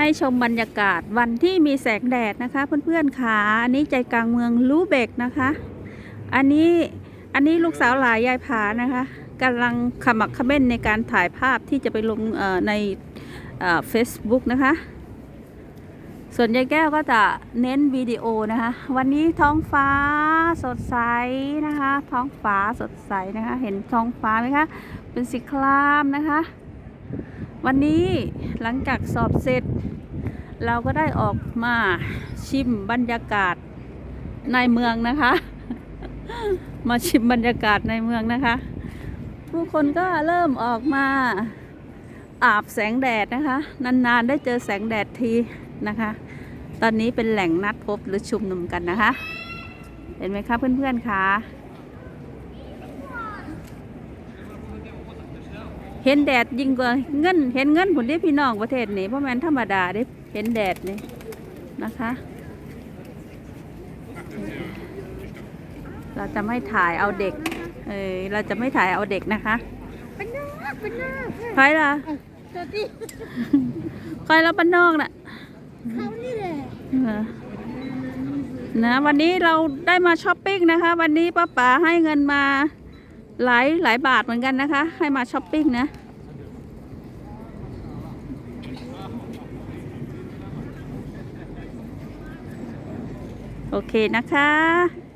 ให้ชมบรรยากาศวันที่มีแสงแดดนะคะเพื่อนๆค่ะอันนี้ใจกลางเมืองลูเบกนะคะ อันนี้อันนี้ลูกสาวหลายยายผานะคะกำลังขมักเขม้นในการถ่ายภาพที่จะไปลงในเฟซบุ๊กนะคะ ส่วนยายแก้วก็จะเน้นวิดีโอนะคะ วันนี้ท้องฟ้าสดใสนะคะ ท้องฟ้าสดใสนะคะ เห็นท้องฟ้าไหมคะ เป็นสีครามนะคะ วันนี้หลังจากสอบเสร็จ เราก็ได้ออกมาชิมบรรยากาศในเมืองนะคะ มาชิมบรรยากาศในเมืองนะคะ ผู้คนก็เริ่มออกมาอาบแสงแดดนะคะ นานๆได้เจอแสงแดดทีนะคะ ตอนนี้เป็นแหล่งนัดพบหรือชุมนุมกันนะคะ เห็นไหมคะเพื่อนๆคะเห็นแดดยิ่งกว่าเงิน เห็นเงินผลที่พี่น้องประเทศนี้เพราะมันธรรมดาได้เห็นแดดนี่นะคะเราจะไม่ถ่ายเอาเด็ก เออเราจะไม่ถ่ายเอาเด็กนะคะเป็นหน้าเป็นหน้าใครล่ะตัวที่ใครเราบ้านนอกน่ะเขานี่แหละเออนะวันนี้เราได้มาช้อปปิ้งนะคะ วันนี้ป้าป๋าให้เงินมา หลายหลายบาทเหมือนกันนะคะ ให้มาช้อปปิ้งนะ โอเคนะคะ